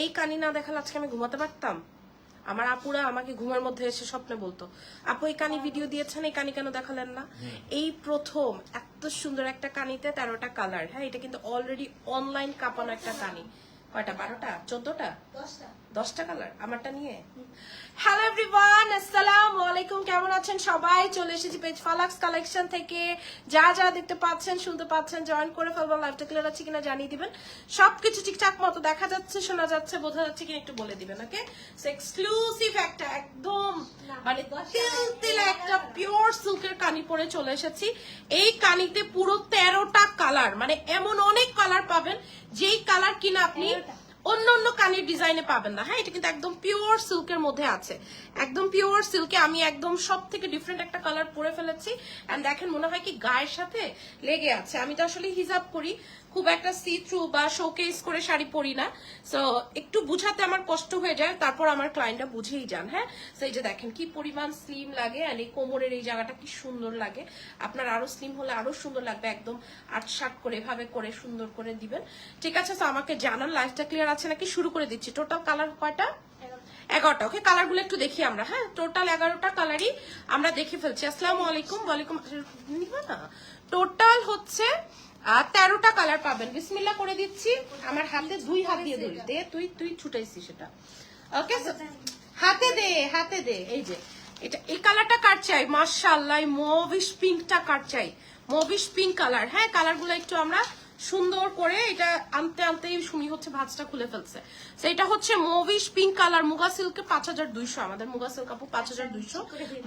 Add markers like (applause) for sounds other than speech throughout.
এই কানি না দেখালে আজকে আমি ঘুমাতে পারতাম? আমার আপুরা আমাকে ঘুমের মধ্যে এসে স্বপ্নে বলতো আপু এই কানি ভিডিও দিয়েছেন এই কানি কেন দেখালেন না? এই প্রথম এত সুন্দর একটা কানিতে তেরোটা কালার হ্যাঁ এটা কিন্তু অলরেডি অনলাইন কাঁপানো একটা কানি। কয়টা? বারোটা? চোদ্দটা? দশটা। কালার আমারটা নিয়ে। হ্যালো এভরিওয়ান আসসালামু আলাইকুম কেমন আছেন সবাই? চলে এসেছি পেজ ফালাক্স কালেকশন থেকে। যা যা দেখতে পাচ্ছেন শুনতে পাচ্ছেন জয়েন করে ফেলব লাইভটা ক্লিয়ার আছে কিনা জানিয়ে দিবেন। সবকিছু ঠিকঠাক মতো দেখা যাচ্ছে শোনা যাচ্ছে বোঝা যাচ্ছে কিনা একটু বলে দিবেন ওকে এক্সক্লুসিভ একটা একদম মানে তিল তিল একটা পিওর সিল্কের কানি পরে চলে এসেছি। এই কানিতে পুরো তেরোটা কালার মানে এমন অনেক কালার পাবেন যেই কালার কিনা আপনি অন্য অন্য কানের ডিজাইনে পাবেন না। হ্যাঁ এটা কিন্তু একদম পিওর সিল্কের মধ্যে আছে। একদম পিওর সিল্কে আমি একদম সব থেকে ডিফারেন্ট একটা কালার পরে ফেলেছি। অ্যান্ড দেখেন, মনে হয় কি গায়ের সাথে লেগে আছে। আমি তো আসলে হিজাব করি। খুব একটা সি থ্রু বা শোকেস করে শাড়ি পরি না। সো একটু বুঝাতে আমার কষ্ট হয়ে যায় তারপর আমার ক্লায়েন্টরা বুঝেই যান হ্যাঁ? তো এই যে দেখেন কি পরিমাণ স্লিম লাগে আর এই কোমরের এই জায়গাটা কি সুন্দর লাগে। আপনার আরও স্লিম হলে আরও সুন্দর লাগবে একদম আট শার্ট করে এভাবে করে সুন্দর করে দিবেন। ঠিক আছে তো আমাকে জানান লাইফটা ক্লিয়ার আছে নাকি? শুরু করে দিচ্ছি। টোটাল কালার কয়টা? এগারোটা। ওকে কালারগুলো একটু দেখি আমরা হ্যাঁ? টোটাল এগারোটা কালারই আমরা দেখে ফেলছি। আসসালামু আলাইকুম ওয়ালাইকুম না। টোটাল হচ্ছে আহ, তেরোটা কালার পাবেন। বিসমিল্লা করে দিচ্ছি। আমার হাতে দুই হাত দিয়ে ধরি। দে তুই তুই ছুটাইছি সেটা। ওকে হাতে দে হাতে দে। এই যে এটা এই কালারটা কার চাই? মার্শাল্লাহ মভিশ পিঙ্কটা কার চাই? মভিশ পিঙ্ক কালার হ্যাঁ কালারগুলো একটু আমরা সুন্দর করে এটা আনতে আনতেই সুমি হচ্ছে ভাজটা খুলে ফেলছে। তো এটা হচ্ছে মভিশ পিঙ্ক কালার মুগা সিল্কে পাঁচ হাজার দুইশো আমাদের মুগা সিল্ক আপু পাঁচ হাজার দুইশো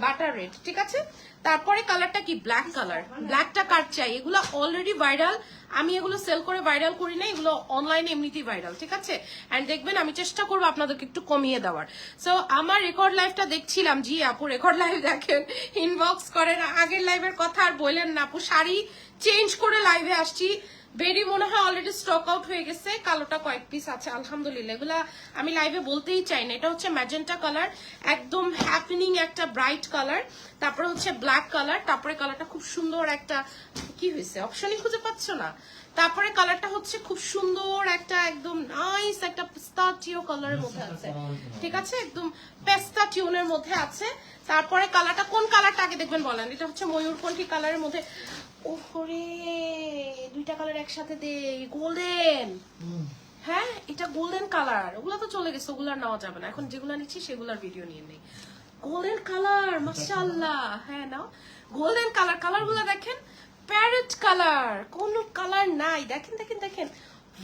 বাটার রেড ঠিক আছে? তারপরে কালারটা কি? ব্ল্যাক কালার ব্ল্যাকটা কার চাই? এগুলো অলরেডি ভাইরাল আমি এগুলো সেল করে ভাইরাল করি না এগুলো অনলাইনে এমনিতেই ভাইরাল ঠিক আছে? অ্যান্ড দেখবেন আমি চেষ্টা করব আপনাদেরকে একটু কমিয়ে দেওয়ার। সো আমার রেকর্ড লাইভটা দেখছিলাম। জি আপু রেকর্ড লাইভ দেখেন। ইনবক্স করেন। আগের লাইভের কথা আর বললেন না আপু। শাড়ি চেঞ্জ করে লাইভে আসছি। বেরি মনে হয় অলরেডি স্টক আউট হয়ে গেছে কালোটা কয়েক পিস আছে আলহামদুলিল্লাহ। এগুলা আমি লাইভে বলতেই চাই না এটা হচ্ছে ম্যাজেন্টা কালার একদম হ্যাপেনিং একটা ব্রাইট কালার তারপরে হচ্ছে ব্ল্যাক কালার তারপরে কালারটা খুব সুন্দর একটা কি হয়েছে? অপশনই খুঁজে পাচ্ছ না। তারপরে কালারটা হচ্ছে খুব সুন্দর একটা একদম নাইস একটা পিস্তাচিও কালারের মধ্যে আছে। ঠিক আছে? একদম পেস্তা টিউনের মধ্যে আছে। তারপরে কালারটা কোন কালারটা আগে দেখবেন বলেন? এটা হচ্ছে ময়ূরকণ্ঠী কালারের মধ্যে ওহরে দুইটা কালার একসাথে দে গোল্ডেন হ্যাঁ এটা গোল্ডেন কালার ওগুলো তো চলে গেছে ওগুলো আর নেওয়া যাবে না। এখন যেগুলো নিচ্ছি সেগুলোর ভিডিও নিয়ে নেই। গোল্ডেন কালার মাশাআল্লাহ। হ্যাঁ নাও। গোল্ডেন কালার কালারগুলো দেখেন প্যারেট কালার কোন কালার নাই। দেখেন দেখেন দেখেন।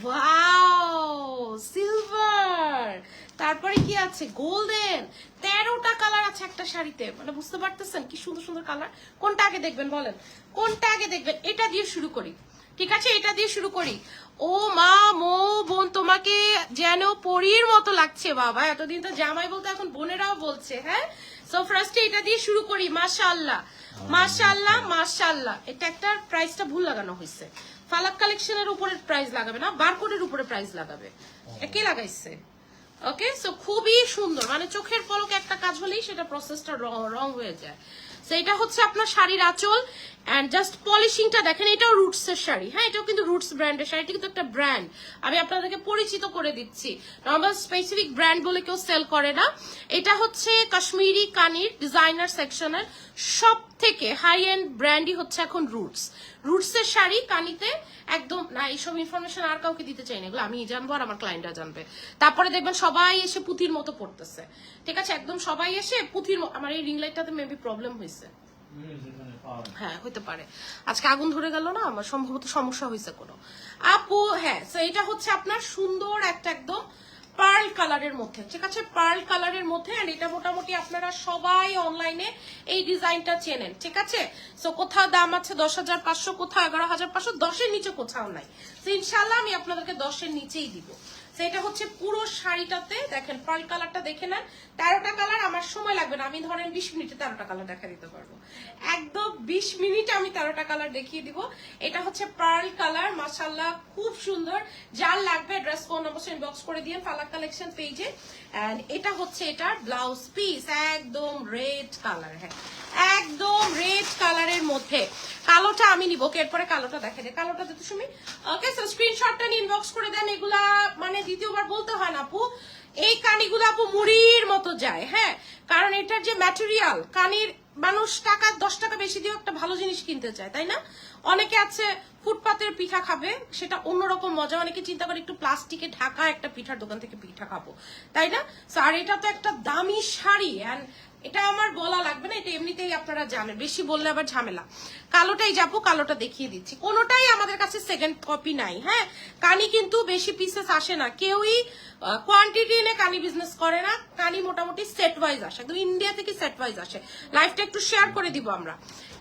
ওয়াও সিলভার তারপরে কি আছে? গোল্ডেন তেরোটা কালার আছে একটা শাড়িতে। মানে বুঝতে পারতেছেন কি সুন্দর সুন্দর কালার কোনটা আগে দেখবেন বলেন? কোনটা আগে দেখবেন? এটা দিয়ে শুরু করি। ঠিক আছে? এটা দিয়ে শুরু করি। ও মা, মো বোন, তোমাকে যেন পরীর মতো লাগছে, বাবা। এতদিন তো জামাই বলতে এখন বোনেরাও বলছে হ্যাঁ? সো ফার্স্টে এটা দিয়ে শুরু করি, মাশাআল্লাহ। মাশাআল্লাহ মাশাআল্লাহ। এটা একটা প্রাইসটা ভুল লাগানো হয়েছে। ফালাক কালেকশনের উপরে প্রাইস লাগাবে না বারকোডের উপরে প্রাইস লাগাবে। একে কে লাগাইছে। ওকে সো খুবই সুন্দর। মানে চোখের পলকে একটা কাজ হলেই সেটা প্রসেসটা রং হয়ে যায়। তো এটা হচ্ছে আপনার শাড়ির আঁচল। অ্যান্ড জাস্ট পলিশিংটা দেখেন, এটাও রুটস এর শাড়ি। হ্যাঁ এটাও কিন্তু রুটস ব্র্যান্ডের শাড়িটি কিন্তু একটা ব্র্যান্ড আমি আপনাদেরকে পরিচিত করে দিচ্ছি। নর্মাল স্পেসিফিক ব্র্যান্ড বলে কেউ সেল করে না। এটা হচ্ছে কাশ্মীরি কানির ডিজাইনার সেকশনের সব থেকে হাই এন্ড ব্র্যান্ডই হচ্ছে এখন রুটস রুটস এর শাড়ি কানিতে একদম, না, এইসব ইনফরমেশন আর কাউকে দিতে চাই না। এগুলো আমি জানব আর আমার ক্লায়েন্টরা জানবে। তারপরে দেখবেন সবাই এসে পুঁথির মতো পড়তেছে ঠিক আছে? একদম সবাই এসে পুঁথির আমার এই রিং লাইটটাতে মেবি প্রবলেম হয়েছে। হ্যাঁ হইতে পারে। আজকে আগুন ধরে গেল না, আমার সম্ভবত সমস্যা হয়েছে কোনো। আপু হ্যাঁ তো এটা হচ্ছে আপনার সুন্দর একটা একদম পার্ল কালারের মধ্যে, ঠিক আছে? পার্ল কালারের মধ্যে আর এটা মোটামুটি আপনারা সবাই অনলাইনে এই ডিজাইনটা চেনেন, ঠিক আছে? সো কোথাও দাম আছে দশ হাজার পাঁচশো, কোথাও এগারো হাজার পাঁচশো, দশের নিচে কোথাও নাই। তো ইনশাল্লাহ আমি আপনাদেরকে দশের নিচেই দিব। এটা হচ্ছে পুরো শাড়িটাতে দেখেন পার্ল কালারটা দেখে নেন। তেরোটা কালার আমার সময় লাগবে না, আমি ধরেন বিশ মিনিটে তেরোটা কালার দেখা দিতে পারব। একদম বিশ মিনিটে আমি তেরোটা কালার দেখিয়ে দিব। এটা হচ্ছে পার্ল কালার মাসাল্লাহ খুব সুন্দর। যার লাগবে ড্রেস ফোন অবশ্যই ইনবক্স করে দিয়ে ফালাক কালেকশন পেজে এন্ড এটা হচ্ছে এটার ব্লাউজ পিস একদম রেড কালার হ্যাঁ। একদম রেড কালারের মধ্যে। কালোটা আমি নিব, ওকে এরপরে কালোটা দেখে দে। কালোটা দিতে শুনি ওকে সো স্ক্রিনশটটা ইনবক্স করে দেন। এগুলা মানে দ্বিতীয়বার বলতে হয় না, আপু। এই কানিগুলো, আপু, মুড়ির মতো যায় হ্যাঁ? কারণ এটার যে ম্যাটেরিয়াল কানির মানুষ টাকা, দশ টাকা বেশি দিয়েও একটা ভালো জিনিস কিনতে চায়, তাই না? অনেকে আছে, ফুটপাতের পিঠা খাবে, সেটা অন্যরকম মজা। অনেকে চিন্তা করে একটু প্লাস্টিকে ঢাকা একটা পিঠার দোকান থেকে পিঠা খাব, তাই না? আর এটা তো একটা দামি শাড়ি অ্যান্ড এটা আমার বলা লাগবে না, এটা এমনিতেই আপনারা জানেন। বেশি বললে আবার ঝামেলা। কালোটাই যাব, কালোটা দেখিয়ে দিচ্ছি। কোনোটাই আমাদের কাছে সেকেন্ড কপি নাই হ্যাঁ? কানি কিন্তু বেশি পিসেস আসে না। কেউই কোয়ান্টিটি এনে কানি বিজনেস করে না। কানি মোটামুটি সেট ওয়াইজ আসে, একদম ইন্ডিয়া থেকে সেট ওয়াইজ আসে। লাইফটা একটু শেয়ার করে দিব আমরা।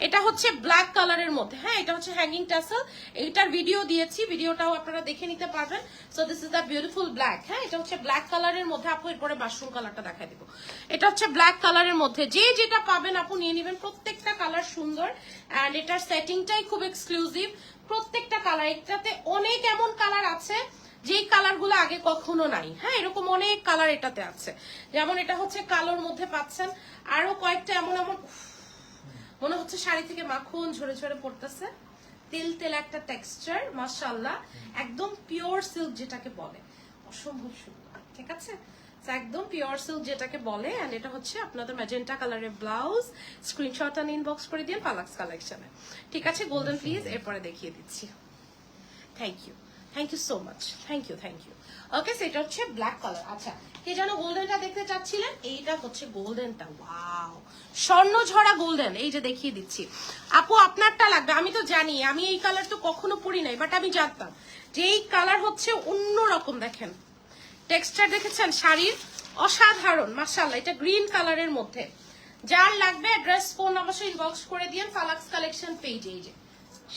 এটা হচ্ছে ব্ল্যাক কালারের মধ্যে হ্যাঁ? এটা হচ্ছে হ্যাঙ্গিং টাসেল এইটার ভিডিও দিয়েছি ভিডিওটাও আপনারা দেখে নিতে পারবেন। So this is the beautiful black হ্যাঁ? এটা হচ্ছে ব্ল্যাক কালারের মধ্যে। আপু, এরপরে মাশরুম কালারটা দেখাই দিব। এটা হচ্ছে ব্ল্যাক কালারের মধ্যে। যে যেটা পাবেন আপু, নিয়ে নেবেন। প্রত্যেকটা কালার সুন্দর। অ্যান্ড এটার সেটিংটাই খুব এক্সক্লুসিভ প্রত্যেকটা কালার এটাতে অনেক এমন কালার আছে, যেই কালারগুলো আগে কখনো নাই। হ্যাঁ এরকম অনেক কালার এটাতে আছে। যেমন এটা হচ্ছে কালোর মধ্যে পাচ্ছেন। আরও কয়েকটা এমন এমন মনে হচ্ছে শাড়ি থেকে মাখন ঝরে ঝরে পড়তেছে। তেল তেল একটা টেক্সচার মাশাআল্লাহ। একদম পিওর সিল্ক যেটাকে বলে। অসম্ভব সুন্দর, ঠিক আছে? একদম পিওর সিল্ক যেটাকে বলে এন্ড এটা হচ্ছে আপনাদের ম্যাজেন্টা কালারের ব্লাউজ স্ক্রিনশট আন ইনবক্স করে দিন পালাক্স কালেকশনে ঠিক আছে গোল্ডেন প্লিজ এরপরে দেখিয়ে দিচ্ছি। Thank you thank you so much thank you thank you okay সেটা হচ্ছে ব্ল্যাক কালার আচ্ছা কে যেন গোল্ডেনটা দেখতে চাচ্ছিলেন? এইটা হচ্ছে গোল্ডেনটা ওয়াও স্বর্ণ ঝরা গোল্ডেন এই যে দেখিয়ে দিচ্ছি। আপু আপনারটা লাগবে। আমি তো জানি আমি এই কালার তো কখনো পরি নাই বাট আমি জানতাম যে এই কালার হচ্ছে অন্য রকম দেখেন। টেক্সচার দেখেছেন? শাড়ির অসাধারণ মাশাআল্লাহ এটা গ্রিন কালারের মধ্যে। যার লাগবে অ্যাড্রেস ফোন অবশ্যই ইনবক্স করে দিন ফালাক্স কালেকশন পেজে এই যে।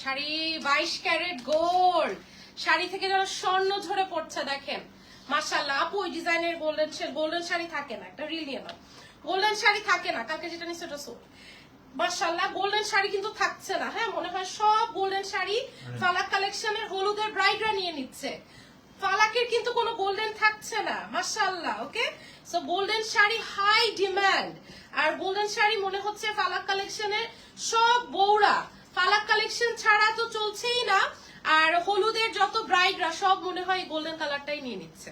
শাড়ি বাইশ ক্যারেট গোল্ড শাড়ি থেকে যেন স্বর্ণ ঝরে পড়ছে দেখেন। মাশাআল্লাহ আপু ওই ডিজাইনের গোল্ডেন গোল্ডেন শাড়ি থাকে না একটা রিল নিয়ে নাও। গোল্ডেন শাড়ি থাকে না কালকে যেটা নিচ্ছে ওটা সোট মাশাআল্লাহ গোল্ডেন শাড়ি কিন্তু থাকছে না হ্যাঁ? মনে হয় সব গোল্ডেন শাড়ি ফালাক কালেকশনের হলুদের ব্রাইডরা নিয়ে নিচ্ছে। ফালাকের কিন্তু কোনো গোল্ডেন থাকছে না, মাশাআল্লাহ okay so golden sari high demand আর গোল্ডেন শাড়ি মনে হচ্ছে ফালাক কালেকশনের সব বৌরা ফালাক কালেকশন ছাড়া তো চলছেই না। আর হলুদের যত ব্রাইডরা সব মনে হয় গোল্ডেন কালারটাই নিয়ে নিচ্ছে।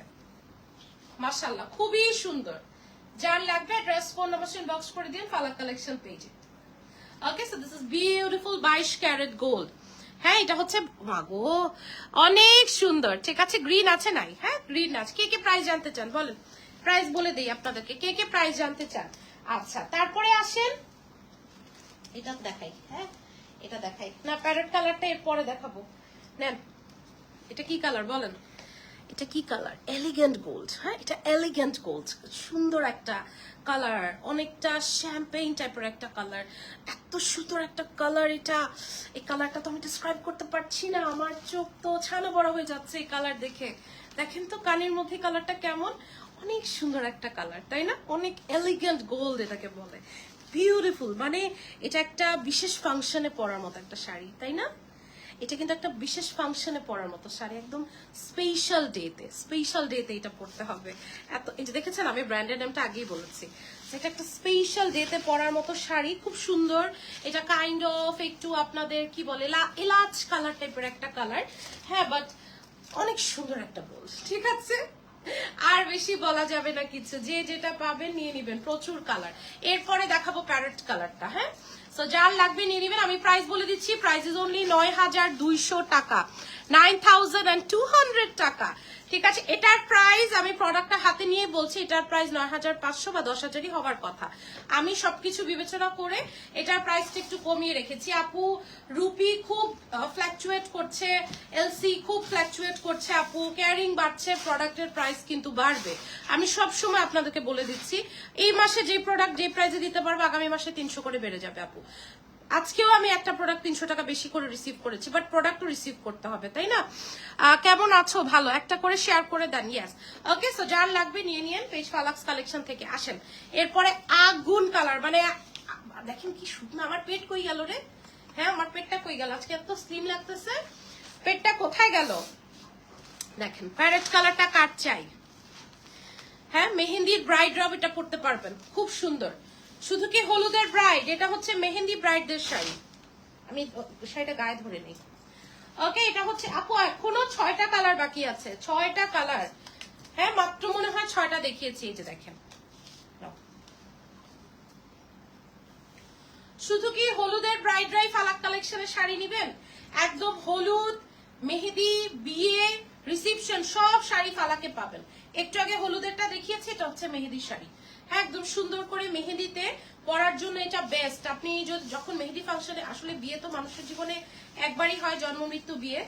মাশাআল্লাহ, খুবই সুন্দর। যার লাগবে ড্রেস ফোন অবশ্যই বক্স করে দিন ফালাক কালেকশন পেজে okay so this is beautiful বাইশ ক্যারেট গোল্ড হ্যাঁ এটা হচ্ছে, মাগো, অনেক সুন্দর। ঠিক আছে গ্রিন আছে নাই? হ্যাঁ গ্রিন আছে। কে কে প্রাইস জানতে চান? বলেন। প্রাইস বলে দেই আপনাদেরকে। কে কে প্রাইস জানতে চান? আচ্ছা তারপরে আসেন। এটা দেখাই হ্যাঁ এটা দেখাই। না প্যারেট কালারটা এর পরে দেখাবো। নেন, এটা কি কালার বলেন। এটা কি কালার এলিগেন্ট গোল্ড হ্যাঁ এটা এলিগেন্ট গোল্ড সুন্দর একটা কালার অনেকটা শ্যাম্পেইন টাইপের একটা কালার এত সুন্দর একটা কালার এটা। এই কালারটা তো আমি ডিসক্রাইব করতে পারছি না। আমার চোখ তো ছানা বড় হয়ে যাচ্ছে এই কালার দেখে। দেখেন তো কানের মধ্যে কালারটা কেমন? অনেক সুন্দর একটা কালার তাই না? অনেক এলিগেন্ট গোল্ড এটাকে বলে। বিউটিফুল মানে এটা একটা বিশেষ ফাংশনে পরার মতো একটা শাড়ি, তাই না? এটা কিন্তু একটা বিশেষ ফাংশনে পরার মতো শাড়ি, একদম স্পেশাল ডেতে স্পেশাল ডেতে এটা পড়তে হবে। এত, এই যে দেখেছেন, আমি ব্র্যান্ডের নামটা আগেই বলেছি এটা একটা স্পেশাল ডেতে পরার মতো শাড়ি, খুব সুন্দর। এটা কাইন্ড অফ একটু আপনাদের কি বলে এলাচ কালার টাইপের একটা কালার হ্যাঁ বাট অনেক সুন্দর একটা বোল, ঠিক আছে? আর বেশি বলা যাবে না কিছু, যে যেটা পাবেন নিয়ে নিবেন, প্রচুর কালার এরপরে দেখাবো প্যারেট কালারটা হ্যাঁ? সো যার লাগবে নিয়ে নিবেন, আমি প্রাইস বলে দিচ্ছি প্রাইস ইজ অনলি নয় হাজার দুইশো টাকা। Nine thousand and two hundred taka. ঠিক আছে, এটার প্রাইস আমি প্রোডাক্টটা হাতে নিয়ে বলছি, এটার প্রাইস নয় হাজার পাঁচশো বা দশ হাজারই হওয়ার কথা। আমি সবকিছু বিবেচনা করে এটার প্রাইসটা একটু কমিয়ে রেখেছি। আপু, রুপি খুব ফ্ল্যাকচুয়েট করছে এলসি খুব ফ্ল্যাকচুয়েট করছে আপু ক্যারিং বাড়ছে প্রোডাক্টের প্রাইস কিন্তু বাড়বে। আমি সব সময় আপনাদেরকে বলে দিচ্ছি, এই মাসে যে প্রোডাক্ট যে প্রাইসে দিতে পারব, আগামী মাসে তিনশো করে বেড়ে যাবে আপু। আজকেও আমি একটা প্রোডাক্ট তিনশো টাকা বেশি করে রিসিভ করেছি বাট প্রোডাক্টও রিসিভ করতে হবে, তাই না? কেমন আছো? ভালো। একটা করে শেয়ার করে দেন ইয়াস ওকে সো যার লাগবে নিয়ে নিয়েন, পেজ ফালাক্স কালেকশন থেকে আসেন। এরপরে আগুন কালার মানে দেখেন কি শুকনো, আমার পেট কই গেল রে? হ্যাঁ আমার পেটটা কই গেল? আজকে এত স্লিম লাগতেছে। পেটটা কোথায় গেল? দেখেন প্যারেট কালারটা কাট চাই? হ্যাঁ মেহেন্দির ব্রাইড রব এটা পড়তে পারবেন। খুব সুন্দর। শুধু কি হলুদের ব্রাইড এটা হচ্ছে মেহেন্দি ব্রাইডদের শাড়ি। আমি শাড়িটা গায়ে ধরে নেই। ওকে এটা হচ্ছে আপু এখনও ছয়টা কালার বাকি আছে। ছয়টা কালার হ্যাঁ মাত্র মনে হয় ছয়টা দেখিয়েছি, এই যে দেখেন। শুধু কি হলুদের ব্রাইড ড্রাই ফালাক কালেকশনের শাড়ি নিবেন? একদম হলুদ, মেহেদি, বিয়ে রিসিপশন সব শাড়ি ফালাকে পাবেন। একটু আগে হলুদেরটা দেখিয়েছি, এটা হচ্ছে মেহেদির শাড়ি। একদম সুন্দর করে মেহেদিতে পরার জন্য এটা বেস্ট আপনি যখন মেহেদি ফাংশনে আসলে বিয়ে, তো মানুষের জীবনে একবারই হয় জন্ম, মৃত্যু, বিয়ে।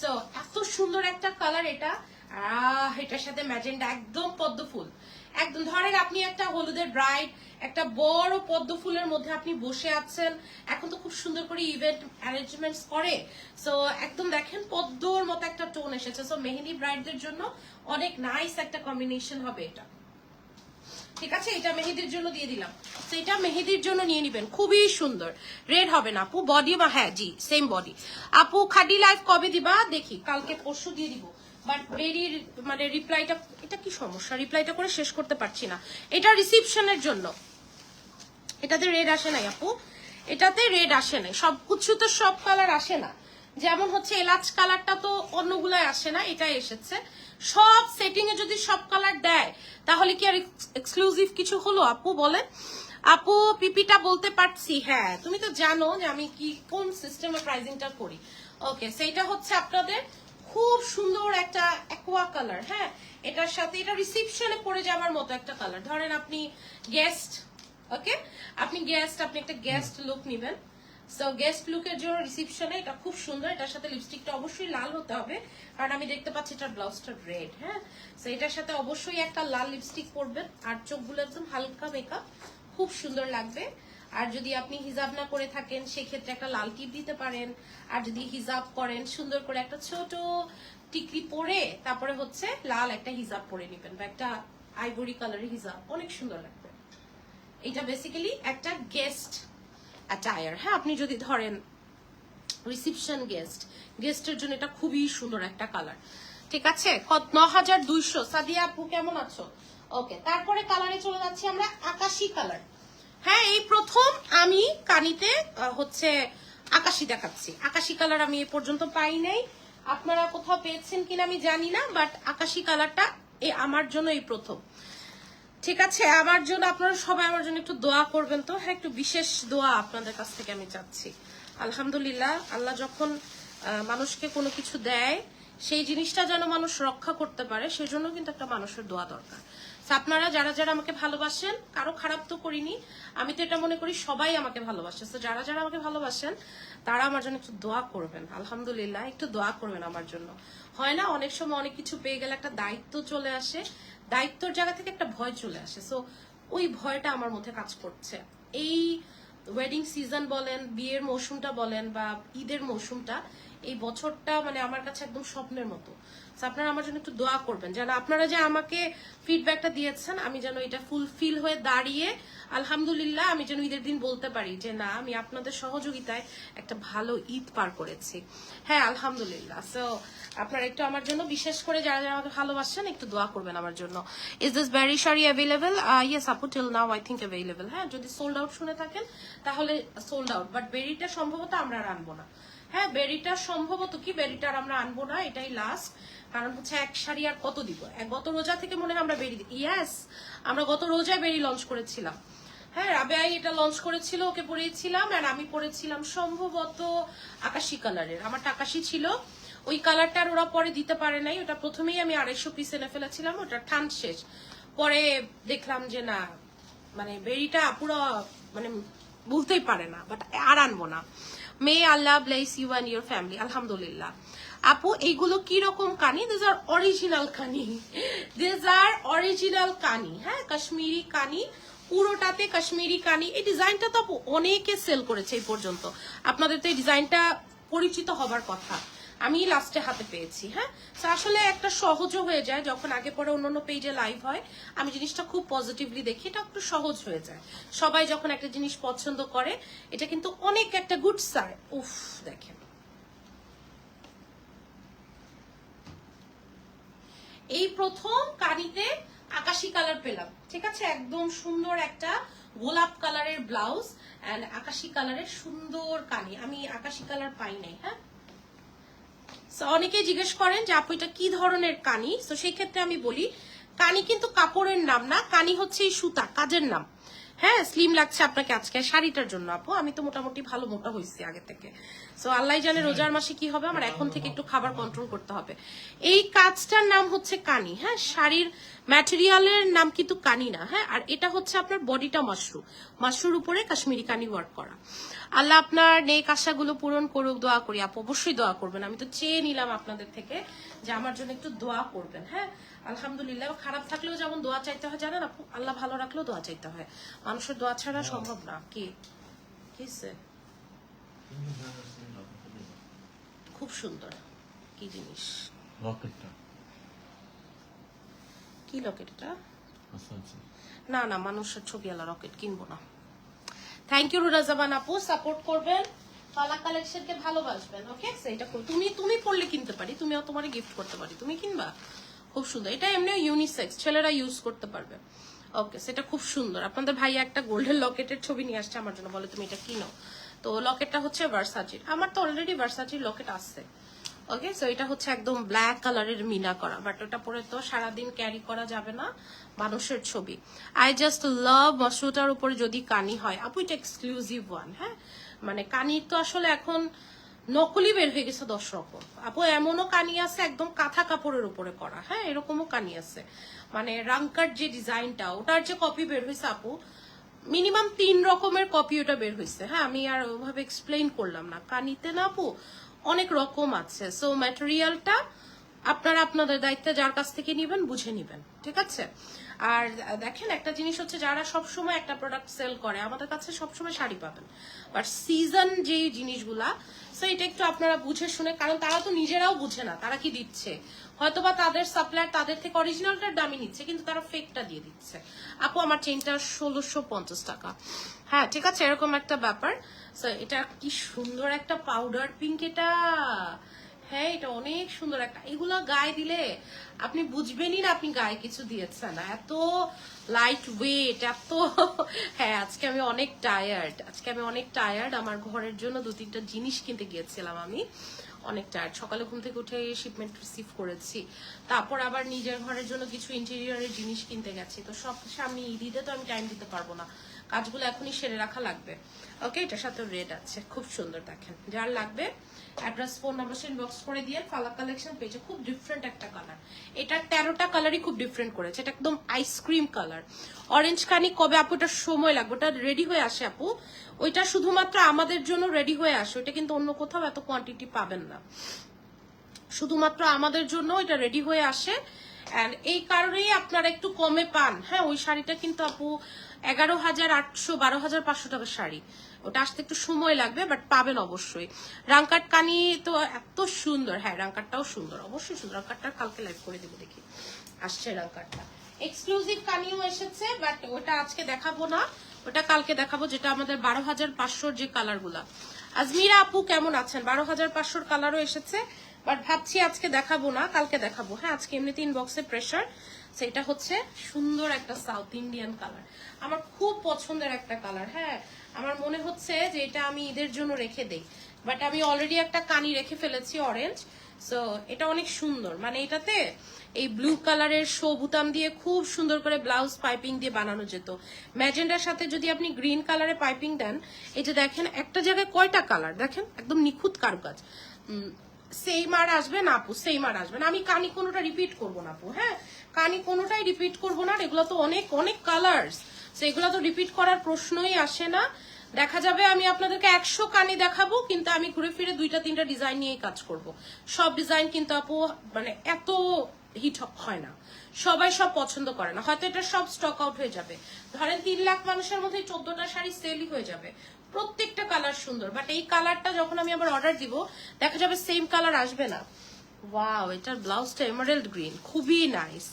সো এত সুন্দর একটা কালার এটা। আহ, এটার সাথে ম্যাজেন্ডা একদম পদ্ম ফুল। একদম, ধরেন আপনি একটা হলুদের ব্রাইড একটা বড় পদ্ম ফুলের মধ্যে আপনি বসে আছেন। এখন তো খুব সুন্দর করে ইভেন্ট অ্যারেঞ্জমেন্টস করে। সো একদম দেখেন পদ্মর মতো একটা টোন এসেছে। সো মেহেদি ব্রাইডদের জন্য অনেক নাইস একটা কম্বিনেশন হবে এটা। ঠিক আছে? এটা মেহেদির জন্য দিয়ে দিলাম। তো এটা মেহেদির জন্য নিয়ে নিবেন। খুবই সুন্দর। রেড হবে না, আপু। বডি বা হ্যাঁ জি সেম বডি আপু খাডি লাইফ কবে দিবা? দেখি, কালকে পরশু দিয়ে দিব। বাট বেরির মানে রিপ্লাইটা এটা কি সমস্যা? রিপ্লাইটা করে শেষ করতে পারছি না। এটা রিসিপশনের জন্য। এটাতে রেড আসে নাই, আপু। এটাতে রেড আসে নাই। সব কিছু তো সব কালার আসে না। যেমন হচ্ছে, এলাচ কালারটা তো অন্যগুলায় আসে না, এটাই এসেছে। সব সেটিং এ যদি সব কালার দেয়, তাহলে কি আর এক্সক্লুসিভ কিছু হলো? আপু বলেন। আপু, পিপিটা বলতে পারছি হ্যাঁ। তুমি তো জানো যে আমি কি, কোন সিস্টেমে প্রাইজিংটা করি। ওকে সেইটা হচ্ছে আপনাদের খুব সুন্দর একটা অ্যাকোয়া কালার হ্যাঁ? এটার সাথে, এটা রিসিপশনে পড়ে যাওয়ার মতো একটা কালার ধরেন আপনি গেস্ট ওকে আপনি গেস্ট আপনি একটা গেস্ট লুক নেবেন। সো গেস্ট লুকের জন্য রিসিপশনে এটা খুব সুন্দর, এটার সাথে লিপস্টিকটা অবশ্যই লাল হতে হবে, কারণ আমি দেখতে পাচ্ছি এটার ব্লাউজটা রেড হ্যাঁ? সো এটার সাথে অবশ্যই একটা লাল লিপস্টিক পরবেন, আর চোখগুলো একদম হালকা মেকআপ খুব সুন্দর লাগবে। আর যদি আপনি হিজাব না করে থাকেন, সেক্ষেত্রে একটা লাল টিপ দিতে পারেন। আর যদি হিজাব করেন, সুন্দর করে একটা ছোট টিকলি পরে, তারপরে হচ্ছে লাল একটা হিজাব পরে নেবেন, বা একটা আইভরি কালারের হিজাব, অনেক সুন্দর লাগবে। এটা বেসিক্যালি একটা গেস্ট অ্যাটায়ার হ্যাঁ আপনি যদি ধরেন রিসিপশন গেস্ট গেস্টের জন্য এটা খুবই সুন্দর একটা কালার ঠিক আছে? ন হাজার দুইশো। সাদিয়া আপু, কেমন আছো? ওকে তারপরে কালারে চলে যাচ্ছি আমরা আকাশি কালার হ্যাঁ এই প্রথম আমি কানিতে হচ্ছে আকাশি দেখাচ্ছি। আকাশি কালার আমি এ পর্যন্ত পাই নাই। আপনারা কোথাও পেয়েছেন কিনা আমি জানি না বাট আকাশি কালারটা এ আমার জন্য এই প্রথম। ঠিক আছে, আমার জন্য আপনারা সবাই আমার জন্য একটু দোয়া করবেন তো। হ্যাঁ একটু বিশেষ দোয়া আপনাদের কাছ থেকে আমি চাচ্ছি। আলহামদুলিল্লাহ, আল্লাহ যখন মানুষকে কোনো কিছু দেয়, সেই জিনিসটা যেন মানুষ রক্ষা করতে পারে, সেজন্য কিন্তু একটা মানুষের দোয়া দরকার। আপনারা যারা যারা আমাকে ভালোবাসেন, কারও খারাপ তো করিনি, আমি তো এটা মনে করি সবাই আমাকে ভালোবাসে। তো যারা যারা আমাকে ভালোবাসেন, তারা আমার জন্য একটু দোয়া করবেন। আলহামদুলিল্লাহ, একটু দোয়া করবেন আমার জন্য। হয় না, অনেক সময় অনেক কিছু পেয়ে গেলে একটা দায়িত্ব চলে আসে দায়িত্বর জায়গা থেকে একটা ভয় চলে আসে। সো ওই ভয়টা আমার মধ্যে কাজ করছে। এই ওয়েডিং সিজন বলেন, বিয়ের মৌসুমটা বলেন বা ঈদের মৌসুমটা, এই বছরটা মানে আমার কাছে একদম স্বপ্নের মতো। So, আপনারা আমার জন্য একটু দোয়া করবেন যেন আপনারা যে আমাকে ফিডব্যাকটা দিয়েছেন আমি যেন এটা ফুলফিল হয়ে দাঁড়িয়ে আলহামদুলিল্লাহ আমি যেন ঈদের দিন বলতে পারি যে না আমি আপনাদের সহযোগিতায় একটা ভালো ঈদ পার করেছি। হ্যাঁ আলহামদুলিল্লাহ। সো আপনারা একটু আমার জন্য বিশেষ করে যারা যারা আমাকে ভালোবাসেন একটু দোয়া করবেন আমার জন্য। Is this berry sari available yes আপু till now I think available হ্যাঁ যদি সোল্ড আউট শুনে থাকেন তাহলে সোল্ড আউট বাট বেরিটা সম্ভবত আমরা আনব না। হ্যাঁ বেরিটা সম্ভবত কি? বেরিটার আমরা আনব না, এটাই লাস্ট কারণ হচ্ছে এক শাড়ি আর কত দিব? গত রোজা থেকে মনে হয় আমরা বেরি ইয়াস আমরা গত রোজায় বেরি লঞ্চ করেছিলাম। হ্যাঁ রাবেআই এটা লঞ্চ করেছিল, ওকে পরিয়েছিলাম আর আমি পরেছিলাম সম্ভবত আকাশি কালারের। আমার আকাশি ছিল। ওই কালারটা আর ওরা পরে দিতে পারে নাই। ওটা প্রথমেই আমি আড়াইশো পিস এনে ফেলেছিলাম ওটা ঠান শেষ। পরে দেখলাম যে না মানে বেরিটা পুরো মানে বলতেই পারে না বাট আর আনব না। May Allah bless you and your family আলহামদুলিল্লাহ আপু এইগুলো কি রকম কানি? This are original kani. This are original kani হ্যাঁ? কাশ্মীরি কানি, পুরোটাতে কাশ্মীরি কানি। এই ডিজাইনটা তো আপু অনেকে সেল করেছে এই পর্যন্ত। আপনাদের তো এই ডিজাইনটা পরিচিত হবার কথা। আমি লাস্টে হাতে পেয়েছি হ্যাঁ? আসলে একটা সহজও হয়ে যায় যখন আগে পরে অন্যান্য পেজে লাইভ হয়। আমি জিনিসটা খুব পজিটিভলি দেখি, এটা একটু সহজ হয়ে যায়। সবাই যখন একটা জিনিস পছন্দ করে, এটা কিন্তু অনেক একটা গুড সার উফ, দেখেন। এই প্রথম কানিতে আকাশি কালার পেলাম, ঠিক আছে? একদম সুন্দর একটা গোলাপ কালারের ব্লাউজ এন্ড আকাশি কালারের সুন্দর কানি আমি আকাশি কালার পাই নাই হ্যাঁ? অনেকেই জিজ্ঞেস করেন যে, আপু, এটা কি ধরনের কানি? তো সেই ক্ষেত্রে আমি বলি, কানি কিন্তু কাপড়ের নাম না, কানি হচ্ছে এই সুতা, কাজের নাম। হ্যাঁ স্লিম লাগছে আপনাকে আজকে শাড়িটার জন্য, আপু। আমি তো মোটামুটি ভালো মোটা হয়েছি আগে থেকে। সো আল্লাহ জানে রোজার মাসে কি হবে, আমার এখন থেকে একটু খাবার কন্ট্রোল করতে হবে। এই কাজটার নাম হচ্ছে কানি হ্যাঁ? শাড়ির ম্যাটেরিয়ালের নাম কিন্তু কানি না হ্যাঁ? আর এটা হচ্ছে আপনার বডিটা মাশরু মাশরুর উপরে কাশ্মীরি কানি ওয়ার্ক করা। আল্লাহ আপনার নেক আশাগুলো পূরণ করুক দোয়া করি। আপু অবশ্যই দোয়া করবেন। আমি তো চেয়ে নিলাম আপনাদের থেকে যে আমার জন্য একটু দোয়া করবেন হ্যাঁ? আলহামদুলিল্লাহ খারাপ থাকলেও যেমন দোয়া চাইতে হয় জানেন আপু আল্লাহ ভালো রাখলেও দোয়া চাইতে হয়। মানুষের দোয়া ছাড়া সম্ভব না। কি? কিসে খুব সুন্দর। কি জিনিস? রকেটটা। কি লকেট এটা আচ্ছা আচ্ছা। না না মানুষের ছবি আলা রকেট কিনবো না। থ্যাংক ইউ রুরাজামান আপু সাপোর্ট করবেন। ফালা কালেকশনকে ভালোবাসবেন ওকে কর- তুমি তুমি পড়লে কিনতে পারি, তুমিও তোমার গিফট করতে পারি। তুমি কিনবা? খুব সুন্দর। এটা এমনি ইউনিসেক্স ছেলেরা ইউজ করতে পারবে। ওকে সেটা খুব সুন্দর। আপনাদের ভাই একটা গোল্ডেন লকেটের ছবি নিয়ে আসছে আমার জন্য। বলে, তুমি এটা কিনো। তো লকেটটা হচ্ছে ভার্সাচির আমার তো অলরেডি ভার্সাচির লকেট আছে। ওকে সো এটা হচ্ছে একদম ব্ল্যাক কালারের মিনা করা বাট ওটা পরে তো সারাদিন ক্যারি করা যাবে না, মানুষের ছবি। আই জাস্ট লাভ মশরুটার উপরে যদি কানি হয় আপু এটা এক্সক্লুসিভ ওয়ান হ্যাঁ? মানে কানির তো আসলে এখন নকলি বের হয়ে গেছে দশ রকম। আপু, এমনও কানি আছে একদম কাঁথা কাপড়ের উপরে করা হ্যাঁ? এরকমও কানি আছে। মানে রাঙ্কার যে ডিজাইনটা, ওটার যে কপি বের হয়েছে আপু মিনিমাম তিন রকমের কপি ওটা বের হয়েছে হ্যাঁ? আমি আর ওভাবে এক্সপ্লেইন করলাম না। কানিতে না আপু অনেক রকম আছে। সো ম্যাটেরিয়ালটা আপনারা আপনাদের দায়িত্বে যার কাছ থেকে নিবেন, বুঝে নিবেন। ঠিক আছে? আর দেখেন, একটা জিনিস হচ্ছে যারা সব সময় একটা প্রোডাক্ট সেল করে, আমাদের কাছে সব সময় শাড়ি পাবেন। বাট সিজন যে জিনিসগুলা সো এটা একটু আপনারা বুঝে শুনে, কারণ তারা তো নিজেরাও বুঝে না, তারা কি দিচ্ছে? হয়তো বা তাদের সাপ্লায়ার তাদের থেকে অরিজিনালটার দামি নিচ্ছে, কিন্তু তারা ফেকটা দিয়ে দিচ্ছে। আপু, আমার চেনটা ষোলোশো পঞ্চাশ টাকা। হ্যাঁ ঠিক আছে? এরকম একটা ব্যাপার। এটা কি সুন্দর একটা পাউডার পিঙ্ক এটা? হ্যাঁ এটা অনেক সুন্দর একটা এগুলো গায়ে দিলে আপনি বুঝবেনই না আপনি গায়ে কিছু দিয়েছেন। এত লাইট ওয়েট এত হ্যাঁ আজকে আমি অনেক টায়ার্ড আজকে আমি অনেক টায়ার্ড আমার ঘরের জন্য দু তিনটা জিনিস কিনতে গিয়েছিলাম আমি। অনেক টায়ার্ড সকালে ঘুম থেকে উঠে শিপমেন্ট রিসিভ করেছি। তারপর আবার নিজের ঘরের জন্য কিছু ইন্টেরিয়রের জিনিস কিনতে গেছি। তো সব আমি ঈদে তো আমি টাইম দিতে পারব না। কাজগুলো এখনই সেরে রাখা লাগবে। ওকে এটার সাথে রেড আছে। খুব সুন্দর, দেখেন। যার লাগবে অ্যাড্রেস ফোন নাম্বার ইনবক্স করে দিয়ে ফালা কালেকশন পেয়েছে খুব ডিফারেন্ট একটা কালার এটা তেরোটা কালারই খুব ডিফারেন্ট করেছে। এটা একদম আইসক্রিম কালার অরেঞ্জ কানি কবে আপু, এটা সময় লাগবে। ওটা রেডি হয়ে আসে আপু। ওইটা শুধুমাত্র আমাদের জন্য রেডি হয়ে আসে। ওইটা কিন্তু অন্য কোথাও এত কোয়ান্টিটি পাবেন না। শুধুমাত্র আমাদের জন্য এটা রেডি হয়ে আসে। অ্যান্ড এই কারণেই আপনারা একটু কমে পান। হ্যাঁ ওই শাড়িটা কিন্তু আপু এগারো হাজার আটশো, বারো হাজার পাঁচশো টাকার শাড়ি। ওটা আসতে একটু সময় লাগবে বাট পাবেন অবশ্যই। রাঙ্কাট কানি তো এত সুন্দর। হ্যাঁ রাঙ্কারটাও সুন্দর, অবশ্যই সুন্দর। রাঙ্কারটা কালকে লাইভ করে দেবো দেখি। আসছে রাঙ্কারটা এক্সক্লুসিভ কানিও এসেছে বাট ওটা আজকে দেখাবো না। ওটা কালকে দেখাবো, যেটা আমাদের বারো হাজার পাঁচশোর যে কালারগুলা আজমিরা আপু কেমন আছেন? বারো হাজার পাঁচশোর কালারও এসেছে বাট ভাবছি আজকে দেখাবো না, কালকে দেখাবো। হ্যাঁ আজকে এমনিতে ইনবক্সে প্রেশার সেটা হচ্ছে সুন্দর একটা সাউথ ইন্ডিয়ান কালার আমার খুব পছন্দের একটা কালার হ্যাঁ। আমার মনে হচ্ছে যে এটা আমি ঈদের জন্য রেখে দেই। বাট আমি অলরেডি একটা কানি রেখে ফেলেছি অরেঞ্জ সো এটা অনেক সুন্দর। মানে এটাতে এই ব্লু কালারের শো বুতাম দিয়ে খুব সুন্দর করে ব্লাউজ পাইপিং দিয়ে বানানো যেত। ম্যাজেন্ডার সাথে যদি আপনি গ্রিন কালারে পাইপিং দেন এটা দেখেন, একটা জায়গায় কয়টা কালার দেখেন, একদম নিখুঁত কারুকাজ। সেম আর আসবে না আপু সেম আর আসবে না। আমি কানি কোনোটা রিপিট করব না আপু হ্যাঁ? কানি কোনোটাই রিপিট করব না। এগুলো তো অনেক অনেক কালার্স সেগুলো তো রিপিট করার প্রশ্নই আসে না। দেখা যাবে আমি আপনাদেরকে একশো কানি দেখাবো, কিন্তু আমি ঘুরে ফিরে দুইটা, তিনটা ডিজাইন নিয়েই কাজ করব। সব ডিজাইন কিন্তু আপু মানে এত হিট হয় না। সবাই সব পছন্দ করে না। হয়তো এটা সব স্টক আউট হয়ে যাবে। ধরেন তিন লাখ মানুষের মধ্যে চোদ্দটা শাড়ি সেলই হয়ে যাবে। প্রত্যেকটা কালার সুন্দর। বাট এই কালারটা যখন আমি আবার অর্ডার দিব, দেখা যাবে সেম কালার আসবে না। ওয়াও এটার ব্লাউজটা এমারেল্ড গ্রিন খুবই নাইস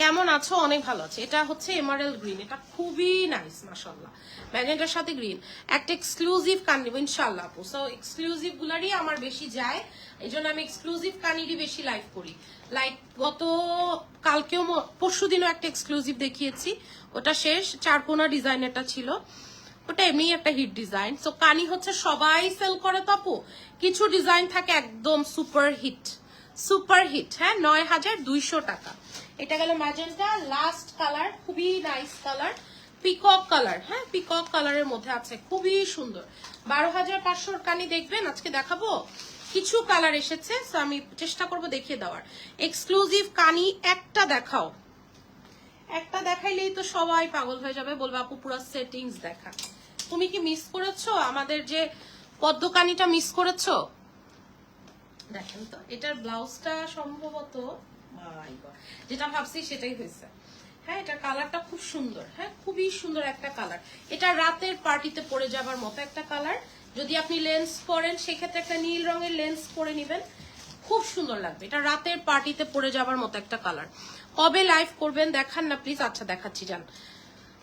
কেমন আছো? অনেক ভালো আছে। এটা হচ্ছে এমআরএল গ্রিন। এটা খুবই নাইস মাশাল্লাহ ম্যাজেন্টার সাথে গ্রিন। একটা এক্সক্লুসিভ কান নিবো ইনশাল্লাহ আপু। সো এক্সক্লুসিভ গুলারই আমার বেশি যায়। এই জন্য আমি এক্সক্লুসিভ কানিরই বেশি লাইভ করি। লাইক গত কালকেও পরশু দিনও একটা এক্সক্লুসিভ দেখিয়েছি। ওটা শেষ। চারকোনা ডিজাইনেরটা ছিল। ওটা এমনি একটা হিট ডিজাইন সো কানি হচ্ছে সবাই সেল করে তো আপু। কিছু ডিজাইন থাকে একদম সুপার হিট সুপার হিট হ্যাঁ? নয় হাজার দুইশো টাকা। এটা গেল ম্যাজেন্টা লাস্ট কালার খুবই নাইস কালার পিকক কালার হ্যাঁ পিকক কালারের মধ্যে আছে, খুবই সুন্দর। বারো হাজার পাঁচশোর কানি দেখবেন, আজকে দেখাবো। কিছু কালার এসেছে আমি চেষ্টা করব দেখিয়ে দেওয়ার। এক্সক্লুসিভ কানি একটা দেখাও। একটা দেখাইলেই তো সবাই পাগল হয়ে যাবে, বলবে আপু পুরো সেটিংস দেখা। তুমি কি মিস করেছ? আমাদের যে পদ্মকানিটা মিস করেছ? দেখেন তো, এটার ব্লাউজটা সম্ভবত যেটা ভাবছি সেটাই হয়েছে। হ্যাঁ এটা কালারটা খুব সুন্দর। হ্যাঁ খুবই সুন্দর একটা কালার। এটা রাতের পার্টিতে পরে যাবার মতো একটা কালার। যদি আপনি লেন্স পরেন, সেক্ষেত্রে একটা নীল রঙের লেন্স পরে নেবেন। খুব সুন্দর লাগবে। এটা রাতের পার্টিতে পরে যাবার মতো একটা কালার। কবে লাইভ করবেন দেখান না, প্লিজ। আচ্ছা দেখাচ্ছি, যান।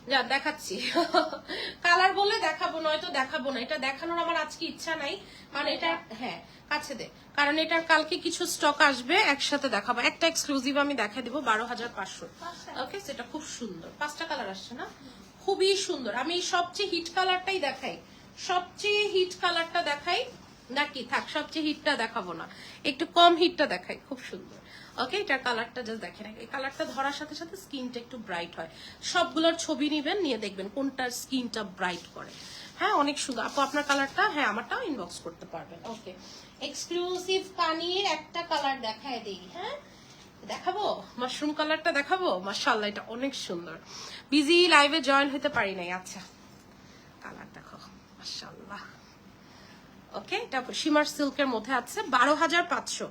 যা, দেখাচ্ছি। (laughs) কালার বলে দেখাবো, নয়তো দেখাবো না। এটা দেখানোর আমার আজকে ইচ্ছা নাই। মানে এটা হ্যাঁ কাছে দে। কারণ এটার কালকে কিছু স্টক আসবে, একসাথে দেখাবো। একটা এক্সক্লুসিভ আমি দেখা দিব, বারো হাজার পাঁচশো। ওকে সেটা খুব সুন্দর। পাঁচটা কালার আসছে না? খুবই সুন্দর। আমি সবচেয়ে হিট কালারটাই দেখাই। সবচেয়ে হিট কালারটা দেখাই নাকি থাক, সবচেয়ে হিটটা দেখাবো না। একটু কম হিটটা দেখাই, খুব সুন্দর। ওকে এটার কালারটা জাস্ট দেখেন এই কালারটা ধরার সাথে সাথে স্কিনটা একটু ব্রাইট হয়। সবগুলোর ছবি নিবেন, নিয়ে দেখবেন কোনটার স্কিনটা ব্রাইট করে। হ্যাঁ অনেক সুন্দর। আপু, আপনার কালারটা হ্যাঁ আমারটাও ইনবক্স করতে পারবেন। ওকে এক্সক্লুসিভ কানির একটা কালার দেখায় দেই হ্যাঁ? দেখাবো? মাশরুম কালারটা দেখাবো? মাশাআল্লাহ, এটা অনেক সুন্দর। বিজি লাইভে জয়েন হতে পারি নাই আচ্ছা। কালার দেখো, মাশাআল্লাহ। ওকে এটা শিমার সিল্কের মধ্যে আছে, বারো হাজার পাঁচশো।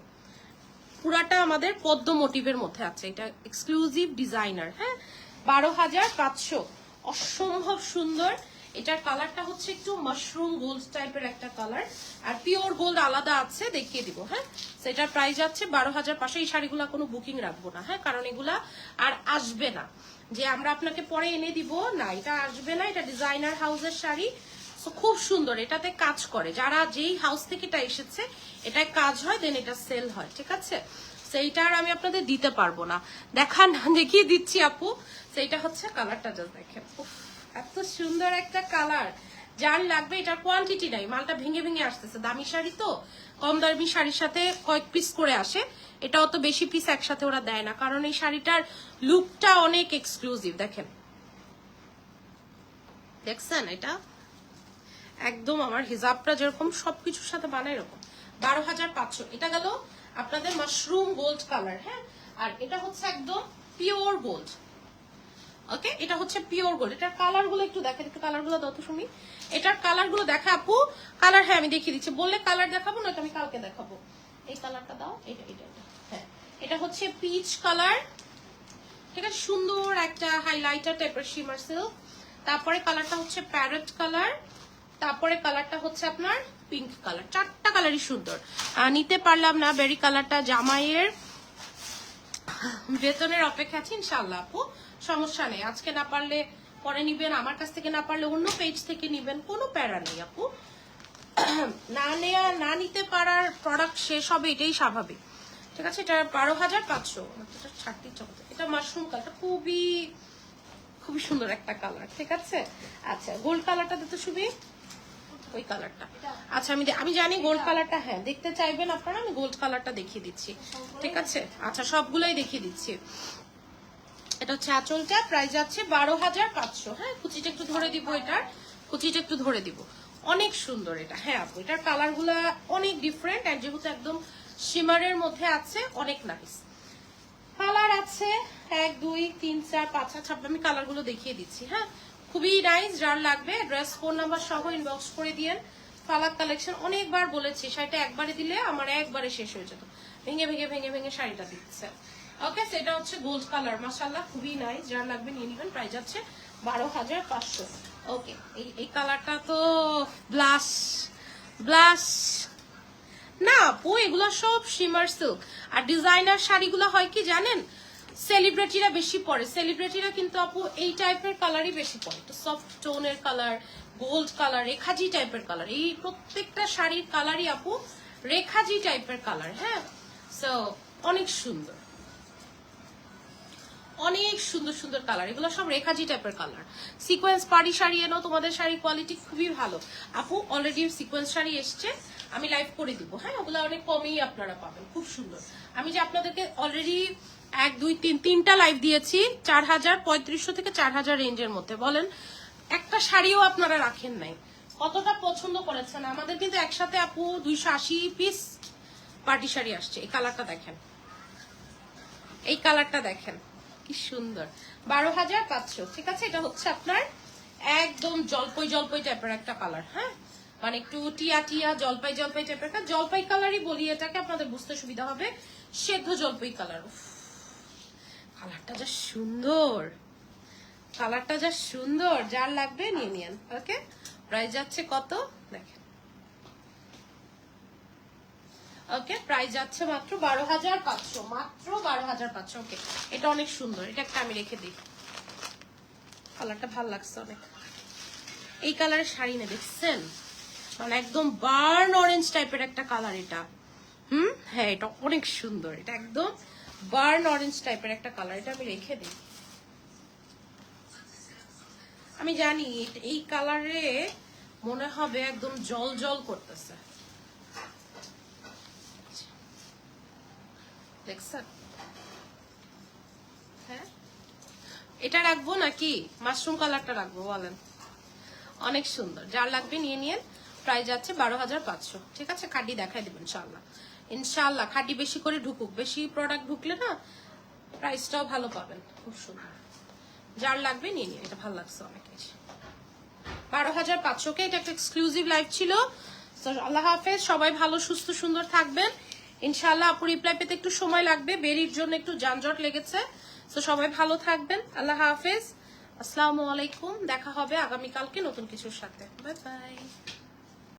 পুরাটা আমাদের পদ্ম মোটিভের মধ্যে আছে, এটা এক্সক্লুসিভ ডিজাইনার হ্যাঁ? বারো হাজার পাঁচশো। অসম্ভব সুন্দর। এটার কালারটা হচ্ছে একটু মাশরুম গোল্ড টাইপের একটা কালার আর পিওর গোল্ড আলাদা আছে, দেখিয়ে দিব হ্যাঁ? সেটার প্রাইস যাচ্ছে বারো হাজার পাঁচশো। এই শাড়িগুলো কোনো বুকিং রাখব না হ্যাঁ? কারণ এগুলা আর আসবে না। যে আমরা আপনাকে পরে এনে দিব, না, এটা আসবে না, এটা ডিজাইনার হাউসের শাড়ি। খুব সুন্দর, এটাতে কাজ করে। যারা যেই হাউস থেকে এটা এসেছে, এটায় কাজ হয় দেন এটা সেল হয়, ঠিক আছে? সেইটা আর আমি আপনাদের দিতে পারব না। দেখান, দেখিয়ে দিচ্ছি আপু। সেইটা হচ্ছে কালারটা জাস্ট দেখেন। এত সুন্দর একটা কালার। যার লাগবে এটার কোয়ান্টিটি নাই। মালটা ভেঙে ভেঙে আসতেছে। দামি শাড়ি তো। কম দামি শাড়ির সাথে কয়েক পিস করে আসে। এটা অত বেশি পিস একসাথে ওরা দেয় না। কারণ এই শাড়িটার লুকটা অনেক এক্সক্লুসিভ দেখেন। দেখছেন এটা? একদম আমার হিজাবটা যেরকম, সবকিছুর সাথে বানায় এরকম। বারো হাজার পাঁচশো। এটা গেল আপনাদের মাশরুম গোল্ড কালার হ্যাঁ? আর এটা হচ্ছে একদম পিওর গোল্ড ওকে এটা হচ্ছে পিওর গোল্ড এটার কালারগুলো একটু দেখেন, একটু কালারগুলো দত শুনি। এটার কালারগুলো দেখা, আপু কালার হ্যাঁ আমি দেখিয়ে দিচ্ছি। বললে কালার দেখাবো, নয়তো আমি কালকে দেখাবো। এই কালারটা দাও এটা এটা হ্যাঁ এটা হচ্ছে পিচ কালার ঠিক আছে? সুন্দর একটা হাইলাইটার টাইপের শিমার সিল্ক তারপরে কালারটা হচ্ছে প্যারট কালার তারপরে কালারটা হচ্ছে আপনার পিঙ্ক কালার চারটা কালারই সুন্দর। নিতে পারলাম না বেরি কালারটা জামাইয়ের। বেতনের অপেক্ষা আছে ইনশাল্লাহ আপু। সমস্যা নেই। আজকে না পারলে পরে নিবেন, আমার কাছ থেকে না পারলে অন্য পেজ থেকে নিবেন, কোনো প্যারা নেই আপু। (clears throat) না নেয়া, না নিতে পারার প্রোডাক্ট শেষ হবে, এটাই স্বাভাবিক। ঠিক আছে? এটা বারো হাজার পাঁচশো। ছাড়তে করছে। এটা মাশরুম কালারটা খুবই খুবই সুন্দর একটা কালার ঠিক আছে? আচ্ছা গোল্ড কালারটা দিতে সুবি? ওই কালারটা আচ্ছা আমি আমি জানি গোল্ড কালারটা হ্যাঁ দেখতে চাইবেন আপনারা, আমি গোল্ড কালারটা দেখিয়ে দিচ্ছি। ঠিক আছে? আচ্ছা সবগুলাই দেখিয়ে দিচ্ছি। এটা হচ্ছে আঁচলটা, প্রাইস যাচ্ছে বারো হাজার পাঁচশো। হ্যাঁ কুচিটা একটু ধরে দিব এটার। কুচিটা একটু ধরে দিব। অনেক সুন্দর এটা। হ্যাঁ আপু, এটার কালারগুলা অনেক ডিফারেন্ট আর যেহেতু একদম শিমারের মধ্যে আছে, অনেক নাইস কালার আছে এক, দুই, তিন, চার, পাঁচ আচ্ছা আমি কালারগুলো দেখিয়ে দিচ্ছি হ্যাঁ। খুবই নাইস যার লাগবে ড্রেস ফোন নাম্বার সহ ইনবক্স করে দিয়েন। ফালাক কালেকশন অনেকবার বলেছি, শাড়িটা একবারে দিলে আমার একবারে শেষ হয়ে যেত। ভেঙে ভেঙে ভেঙে ভেঙে শাড়িটা দিচ্ছে। ওকে সেটা হচ্ছে গোল্ড কালার মাসাল্লাহ খুবই নাইস যার লাগবে নিয়ে নেবেন। প্রাইস যাচ্ছে বারো হাজার পাঁচশো। ওকে এই এই কালারটা তো ব্লাশ ব্লাশ না আপু এগুলো সব শিমার সিল্ক আর ডিজাইনার শাড়িগুলো হয় কি জানেন? সেলিব্রিটিরা বেশি পরে। সেলিব্রিটিরা কিন্তু আপু এই টাইপের কালারই বেশি পরে। তো সফট টোনের কালার গোল্ড কালার রেখাজি টাইপের কালার এই প্রত্যেকটা শাড়ির কালারই আপু রেখাজি টাইপের কালার হ্যাঁ? সো অনেক সুন্দর। অনেক সুন্দর সুন্দর কালার এগুলো সব রেখাজি টাইপের কালার সিকোয়েন্স পাড়ি শাড়ি এনো তোমাদের শাড়ি কোয়ালিটি খুবই ভালো। আপু অলরেডি সিকোয়েন্স শাড়ি এসছে, আমি লাইভ করে দিব। হ্যাঁ ওগুলো অনেক কমেই আপনারা পাবেন, খুব সুন্দর। আমি যে আপনাদেরকে অলরেডি এক, দুই, তিন, তিনটা লাইভ দিয়েছি, চার হাজার পঁয়ত্রিশশো থেকে চার হাজার রেঞ্জের মধ্যে। বলেন, একটা শাড়িও আপনারা রাখেন নাই। কতটা পছন্দ করেছেন? আমাদের কিন্তু একসাথে আপু দুইশো আশি পিস পার্টি শাড়ি আসছে। এই কালারটা দেখেন। এই কালারটা দেখেন। কি সুন্দর। বারো হাজার পাঁচশো, ঠিক আছে? এটা হচ্ছে আপনার একদম জলপাই জলপাই টাইপের একটা কালার হ্যাঁ? মানে একটু টিয়া টিয়া, জলপাই জলপাই টাইপের একটা জলপাই কালারই বলি এটাকে, আপনাদের বুঝতে সুবিধা হবে। সেদ্ধ জলপাই কালার কালারটা যা সুন্দর। কালারটা যা সুন্দর, যার লাগবে নিয়ে নিন ওকে প্রাইস যাচ্ছে কত দেখেন ওকে প্রাইস যাচ্ছে মাত্র বারো হাজার পাঁচশো, মাত্র বারো হাজার পাঁচশো ওকে এটা অনেক সুন্দর, এটা একটা আমি রেখে দিই। কালারটা ভালো লাগছে অনেক। এই কালারের শাড়ি না দেখছেন? মানে একদম বার্ন অরেঞ্জ টাইপের একটা কালার এটা। হুম? হ্যাঁ এটা অনেক সুন্দর, এটা একদম বার্ন অরেঞ্জ টাইপের একটা কালার এটা আমি রেখে দিই। আমি জানি, এই কালারে মনে হবে একদম জল জল করতেছে। দেখছেন? হ্যাঁ? এটা রাখব নাকি? মাশরুম কালারটা রাখব, বলেন। অনেক সুন্দর। যার লাগবে নিয়ে নিয়ে প্রাইস যাচ্ছে বারো হাজার পাঁচশো। ঠিক আছে? দেখাই দেবেন ইনশাল্লাহ ইনশাল্লাহ খাডি বেশি করে ঢুকুক। বেশি প্রোডাক্ট ঢুকলে না প্রাইসটাও ভালো পাবেন। খুব সুন্দর। যার লাগবে নিয়ে নিয়ে এটা ভালো লাগছে অনেক বারো হাজার পাঁচশোকে এটা একটা এক্সক্লুসিভ লাইভ ছিল। আল্লাহ হাফেজ, সবাই ভালো, সুস্থ, সুন্দর থাকবেন। ইনশাআল্লাহ আপু রিপ্লাই পেতে একটু সময় লাগবে। বেরির জন্য একটু যানজট লেগেছে। তো সবাই ভালো থাকবেন। আল্লাহ হাফেজ। আসসালামু আলাইকুম। দেখা হবে আগামীকালকে নতুন কিছুর সাথে। Bye bye